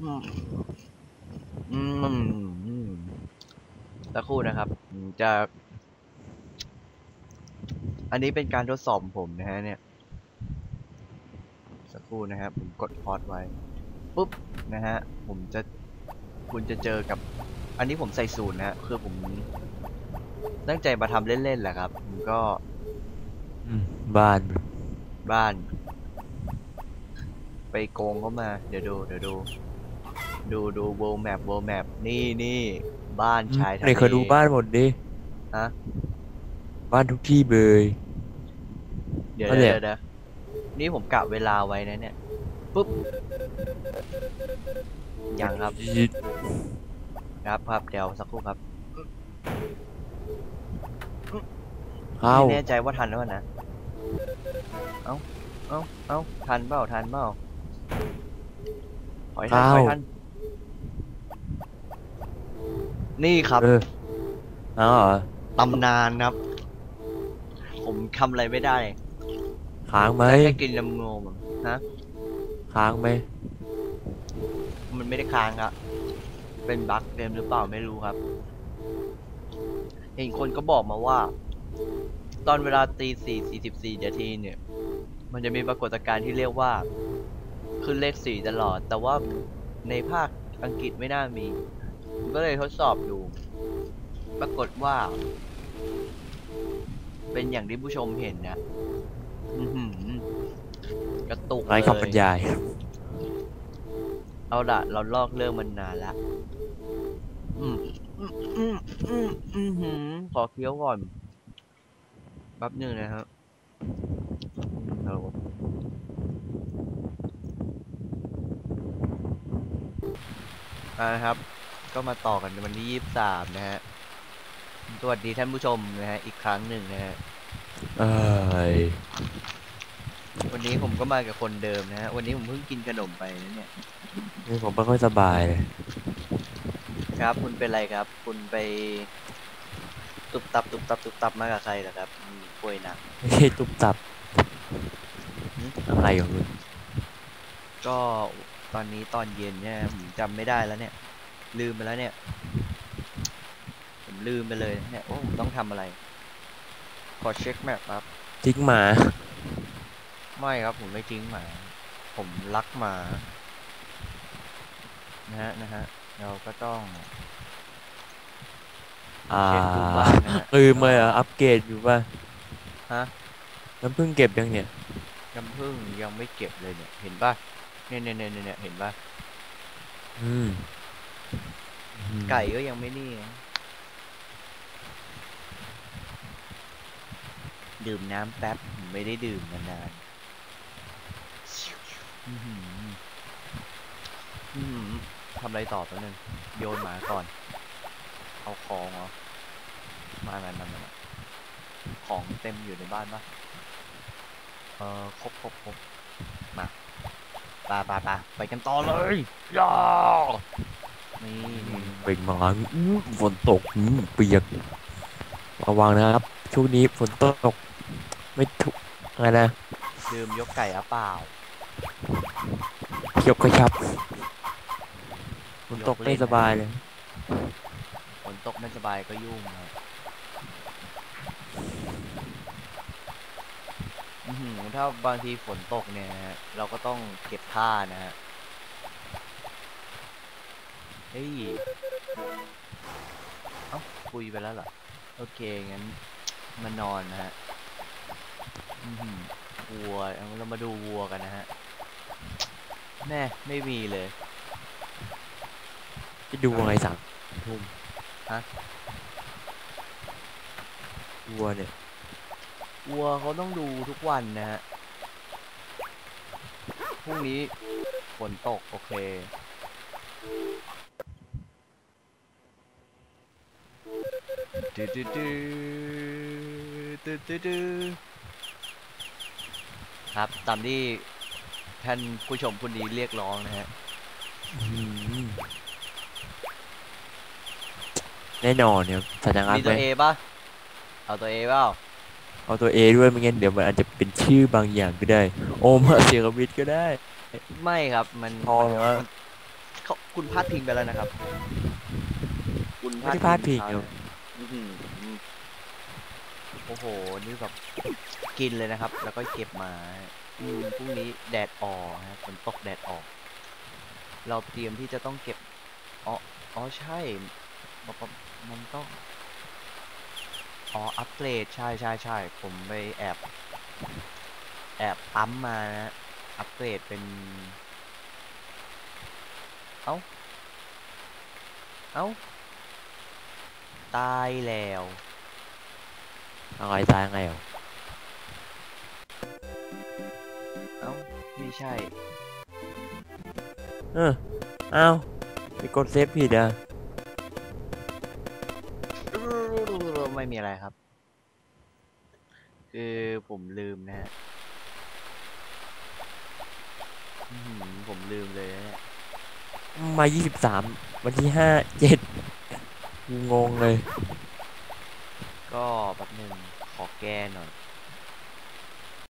อืมอืมอืมสักครู่นะครับผมจะ อันนี้เป็นการทดสอบของผมนะฮะ เนี่ย สักครู่นะครับ ผมกดพอดไว้ ปุ๊บ นะฮะ ผมจะ คุณจะเจอกับ อันนี้ผมใส่ศูนย์นะฮะ คือผมตั้งใจมาทำเล่นๆแหละครับ ผมก็อืมบ้าน บ้าน ไปโกงเขามา เดี๋ยวดู เดี๋ยวดู ดูดู world map world map นี่นี่บ้านชายทะเลเด็กเคยดูบ้านหมดดิฮะบ้านทุกที่เลย เดี๋ยวเอาเดี๋เนี่ยวยเดี๋ยวนี่ผมกะเวลาไว้นะเนี่ยปุ๊บยังครับครับครับเดี๋ยวสักครู่ครับเข้าไม่แน่ใจว่าทันหรือเปล่านะเอ้าเอ้าเอ้าทันเปล่าทันเปล่าขอให้ทันขอให้ทัน นี่ครับเออเอาเหรอตำนานครับ ผมทำอะไรไม่ได้ค้างไหมได้แค่กินลำงมฮะค้างไหมมันไม่ได้ค้างครับเป็นบั๊กเดิมหรือเปล่าไม่รู้ครับ เห็นคนก็บอกมาว่า ตอนเวลาตีสี่สี่สิบสี่นาทีเนี่ย มันจะมีปรากฏการณ์ที่เรียกว่า ขึ้นเลขสี่ตลอด แต่ว่าในภาคอังกฤษไม่น่ามีผม ก็เลยทดสอบดู ปรากฏว่า เป็นอย่างที่ผู้ชมเห็นนะอื้อหือกระตุกไร้เลยคำบรรยาย เอาละเราลอกเรื่องมันนานละอืมอืมอืมอืมอืมหืมขอเคี้ยวก่อนแป๊บหนึ่งนะครับอืมครับผมอ่านะครับ ก็มาต่อกันในวันที่ยี่สิบสามนะฮะ สวัสดีท่านผู้ชมนะฮะ อีกครั้งหนึ่งนะฮะเอ้ยวันนี้ผมก็มากับคนเดิมนะฮะ วันนี้ผมเพิ่งกินขนมไปนะเนี่ย นี่ผมไม่ค่อยสบายเลยครับ คุณเป็นไรครับ คุณไป ตุบตับตุบตับตุบตับมากับใครเหรอครับอืมป่วยหนัก ไม่ใช่ตุ๊บตับหืม อะไรของคุณก็ตอนนี้ตอนเย็นเนี่ยผมจำไม่ได้แล้วเนี่ย ลืมไปแล้วเนี่ย ผมลืมไปเลยเนี่ยโอ้ผมต้องทำอะไร ขอเช็คแมปครับทิ้งหมา ไม่ครับผมไม่ทิ้งหมา ผมรักหมา นะฮะนะฮะ เราก็ต้องอ่าเช็คทุกบ้านนะฮะ ลืมเลยเหรอะอัปเกรดอยู่ป่ะฮะ น้ำพึ่งเก็บยังเนี่ย น้ำผึ้งยังไม่เก็บเลยเนี่ย เห็นป่ะเนี่ยเนี่ยเนี่ยเนี่ยเห็นป่ะ อืมอืม ไก่ก็ยังไม่นี่ ดื่มน้ำแป๊บผมไม่ได้ดื่มมานานทำอะไรต่อตัวนึงโยนหมาก่อน เอาของเหรอมามามามาของเต็มอยู่ในบ้านปะเออครบครบครบมาไปไปไปไปกันต่อเลยย่านี่ เป็นหมาอื้อฝนตกอื้อเปียกระวังนะครับ ช่วงนี้ฝนตก ไม่ถูกอะไรนะดื่มยกไก่อะเปล่าเขียวกระชับฝนตกยกเล่นไม่สบายเลยฝนตกไม่สบายก็ยุ่งครับอื้อหือถ้าบางทีฝนตกเนี่ยนะฮะเราก็ต้องเก็บผ้านะฮะเฮ้ย เอ้าคุยไปแล้วเหรอ โอเค งั้นมานอนนะฮะอื้อหือวัวเอาเรามาดูวัวกันนะฮะ แม่ไม่มีเลย จะดูไงสามทุ่มฮะ วัวเนี่ย วัวเขาต้องดูทุกวันนะฮะ พรุ่งนี้ฝนตก โอเค ดูดูดูดูดูดูครับตามที่ท่านผู้ชมคนนี้เรียกร้องนะฮะอืมแน่นอนเนี่ยสัญลักษมีณ์ตัวไหมเอป่ะ เอาตัวเอเปล่าเอาตัวเอด้วยไม่งั้นเดี๋ยวมันอาจจะเป็นชื่อบางอย่างก็ได้ โอมาเสียกวิทย์ก็ได้ ไม่ครับมันพอแล้วเขาคุณพลาดพิงไปแล้วนะครับ คุณไม่ได้พลาดพิงเขาครับอื้อหือ โอ้โห นี่แบบกินเลยนะครับ แล้วก็เก็บมาอืมพรุ่งนี้แดดออกฮะฝนตกแดดออก เราเตรียมที่จะต้องเก็บ อ๋อ อ๋อ ใช่มันมันมันต้อง อ๋อ อัปเกรด ใช่ใช่ใช่ ผมไปแอบ แอบปั๊มมานะ อัปเกรดเป็น เอ้า เอ้า ตายแล้วอะไรตายไงเหรอเอ้าไม่ใช่ เอออ้าวไปกดเซฟผิดอะไม่มีอะไรครับ คือผมลืมนะฮะอื้อหือผมลืมเลยนะเนี่ยมายี่สิบสามวันที่ห้าเจ็ด งงเลย ก็แบบหนึ่งขอแก้หน่อย